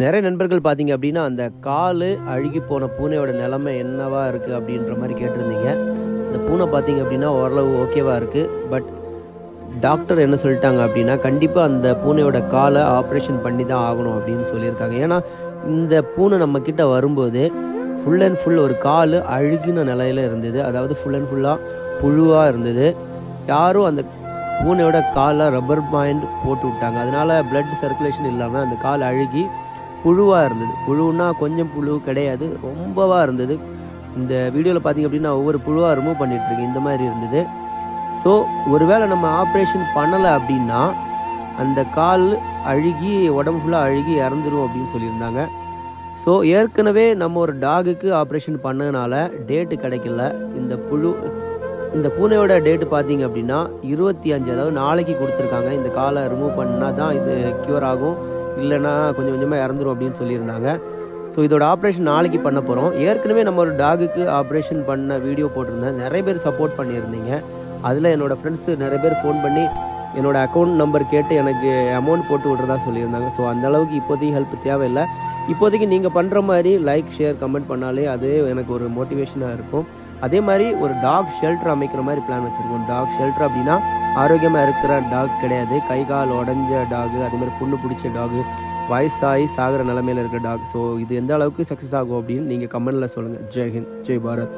நிறைய நண்பர்கள் பார்த்தீங்க அப்படின்னா அந்த கால் அழுகி போன பூனையோட நிலைமை என்னவா இருக்குது அப்படின்ற மாதிரி கேட்டிருந்தீங்க. இந்த பூனை பார்த்தீங்க அப்படின்னா ஓரளவு ஓகேவாக இருக்குது பட் டாக்டர் என்ன சொல்லிட்டாங்க அப்படின்னா கண்டிப்பாக அந்த பூனையோட காலை ஆப்ரேஷன் பண்ணி தான் ஆகணும் அப்படின்னு சொல்லியிருக்காங்க. ஏன்னா இந்த பூனை நம்மக்கிட்ட வரும்போது ஃபுல் அண்ட் ஃபுல் ஒரு கால் அழுகின நிலையில இருந்தது. அதாவது ஃபுல் அண்ட் ஃபுல்லாக புழுவாக இருந்தது. யாரும் அந்த பூனையோட காலை ரப்பர் பாயிண்ட் போட்டு விட்டாங்க. அதனால் ப்ளட் சர்க்குலேஷன் இல்லாமல் அந்த கால் அழுகி புழுவாக இருந்தது. புழுன்னா கொஞ்சம் புழு கிடையாது. ரொம்பவாக இருந்தது. இந்த வீடியோவில் பார்த்தீங்க அப்படின்னா ஒவ்வொரு புழுவாக ரிமூவ் பண்ணிட்டு இந்த மாதிரி இருந்தது. ஸோ ஒருவேளை நம்ம ஆப்ரேஷன் பண்ணலை அப்படின்னா அந்த கால் அழுகி உடம்பு ஃபுல்லாக அழுகி இறந்துரும் அப்படின்னு சொல்லியிருந்தாங்க. ஸோ ஏற்கனவே நம்ம ஒரு டாகுக்கு ஆப்ரேஷன் பண்ணதுனால டேட்டு கிடைக்கல. இந்த புழு இந்த பூனையோட டேட்டு பார்த்தீங்க அப்படின்னா இருபத்தி அஞ்சு அதாவது நாளைக்கு கொடுத்துருக்காங்க. இந்த காலை ரிமூவ் பண்ணால் தான் இது க்யூர் ஆகும். இல்லைன்னா கொஞ்சம் கொஞ்சமாக இறந்துரும் அப்படின்னு சொல்லியிருந்தாங்க. ஸோ இதோட ஆப்ரேஷன் நாளைக்கு பண்ண போகிறோம் ஏற்கனவே நம்ம ஒரு டாகுக்கு ஆப்ரேஷன் பண்ண வீடியோ போட்டிருந்தேன். நிறைய பேர் சப்போர்ட் பண்ணியிருந்தீங்க. அதில் என்னோடய ஃப்ரெண்ட்ஸு நிறைய பேர் ஃபோன் பண்ணி என்னோடய அக்கௌண்ட் நம்பர் கேட்டு எனக்கு அமௌண்ட் போட்டு விட்றதா சொல்லியிருந்தாங்க. ஸோ அந்த அளவுக்கு இப்போதைக்கு ஹெல்ப் தேவையில்லை. இப்போதைக்கு நீங்கள் பண்ணுற மாதிரி லைக் ஷேர் கமெண்ட் பண்ணாலே அது எனக்கு ஒரு மோட்டிவேஷனாக இருக்கும். அதே மாதிரி ஒரு டாக் ஷெல்டர் அமைக்கிற மாதிரி பிளான் வச்சுருக்கோம். டாக் ஷெல்டர் அப்படின்னா ஆரோக்கியமாக இருக்கிற டாக் கிடையாது. கை கால் உடஞ்ச டாகு அதே மாதிரி புண்ணு பிடிச்ச டாகு வயசாகி சாகிற நிலமையில இருக்கிற டாக் ஸோ இது எந்த அளவுக்கு சக்ஸஸ் ஆகும் அப்படின்னு நீங்கள் கமெண்டில் சொல்லுங்கள் ஜெய் ஹிந்த் ஜெய் பாரத்.